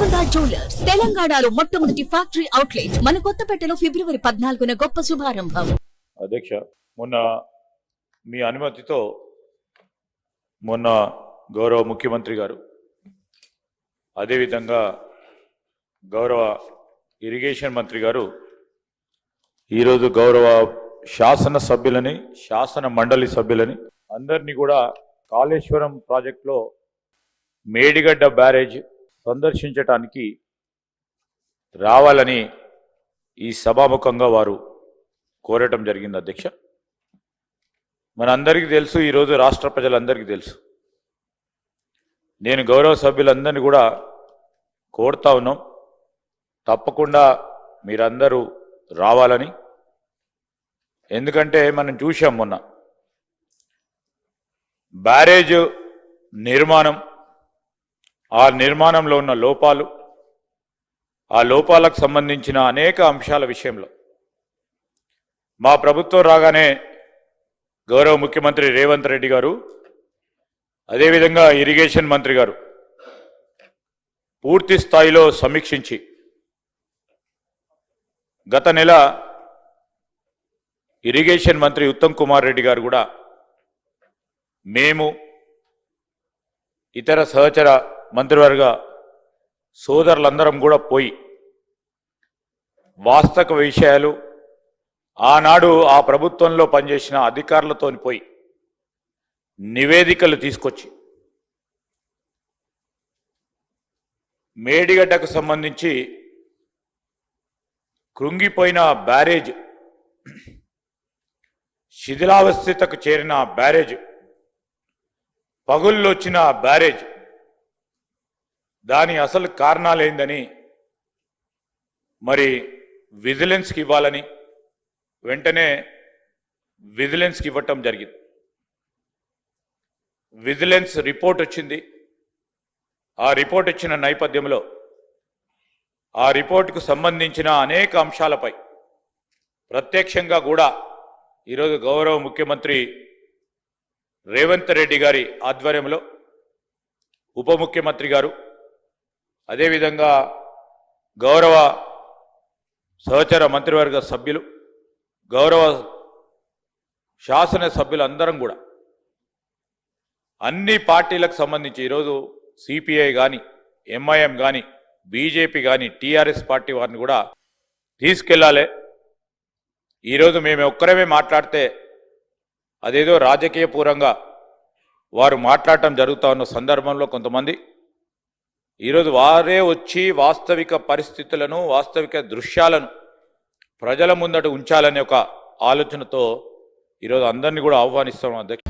Golconda jewellers తెలంగాణలో మొట్టమొదటి factory outlet మన కొత్తపేటలో ఫిబ్రవరి పద్నాలుగున గొప్ప శుభారంభం. అధ్యక్ష మొన్న మీ అనుమతితో మొన్న గౌరవ ముఖ్యమంత్రి గారు అదేవిధంగా గౌరవ ఇరిగేషన్ మంత్రి గారు ఈరోజు గౌరవ శాసన సభ్యులని శాసన మండలి సభ్యులని అందరినీ కూడా కాళేశ్వరం ప్రాజెక్టులో మేడిగడ్డ బ్యారేజ్ సందర్శించటానికి రావాలని ఈ సభాముఖంగా వారు కోరటం జరిగింది అధ్యక్ష. మనందరికీ తెలుసు ఈరోజు రాష్ట్ర ప్రజలందరికీ తెలుసు. నేను గౌరవ సభ్యులందరినీ కూడా కోరుతా ఉన్నాం. తప్పకుండా మీరందరూ రావాలని. ఎందుకంటే మనం చూసాం మొన్న. బ్యారేజ్ నిర్మాణం ఆ నిర్మాణంలో ఉన్న లోపాలు ఆ లోపాలకు సంబంధించిన అనేక అంశాల విషయంలో. మా ప్రభుత్వం రాగానే గౌరవ ముఖ్యమంత్రి రేవంత్ రెడ్డి గారు అదేవిధంగా ఇరిగేషన్ మంత్రి గారు పూర్తి స్థాయిలో సమీక్షించి గత నెల ఇరిగేషన్ మంత్రి ఉత్తమ్ కుమార్ రెడ్డి గారు కూడా మేము ఇతర సహచర మంత్రివర్గ సోదరులందరం కూడా పోయి వాస్తవ విషయాలు ఆనాడు ఆ ప్రభుత్వంలో పనిచేసిన అధికారులతో పోయి నివేదికలు తీసుకొచ్చి మేడిగడ్డకు సంబంధించి కృంగిపోయిన బ్యారేజ్ శిథిలావస్థితకు చేరిన బ్యారేజ్ పగుళ్ళొచ్చిన బ్యారేజ్ దాని అసలు కారణాలేందని మరి విజిలెన్స్కి ఇవ్వాలని వెంటనే విజిలెన్స్కి ఇవ్వటం జరిగింది. విజిలెన్స్ రిపోర్ట్ వచ్చింది. ఆ రిపోర్ట్ ఇచ్చిన నేపథ్యంలో ఆ రిపోర్టుకు సంబంధించిన అనేక అంశాలపై ప్రత్యక్షంగా కూడా ఈరోజు గౌరవ ముఖ్యమంత్రి రేవంత్ రెడ్డి గారి ఆధ్వర్యంలో ఉప ముఖ్యమంత్రి గారు అదేవిధంగా గౌరవ సహచర మంత్రివర్గ సభ్యులు గౌరవ శాసన సభ్యులు అందరం కూడా. అన్ని పార్టీలకు సంబంధించి ఈరోజు సిపిఐ కానీ ఎంఐఎం కానీ బీజేపీ కానీ టీఆర్ఎస్ పార్టీ వారిని కూడా తీసుకెళ్ళాలి ఈరోజు మేము ఒక్కరమే మాట్లాడితే అదేదో రాజకీయ పూర్వంగా వారు మాట్లాడటం జరుగుతూ ఉన్న సందర్భంలో కొంతమంది ఈరోజు వారే వచ్చి వాస్తవిక పరిస్థితులను వాస్తవిక దృశ్యాలను ప్రజల ముందట ఉంచాలనే ఒక ఆలోచనతో ఈరోజు అందరినీ కూడా ఆహ్వానిస్తాం. అధ్యక్ష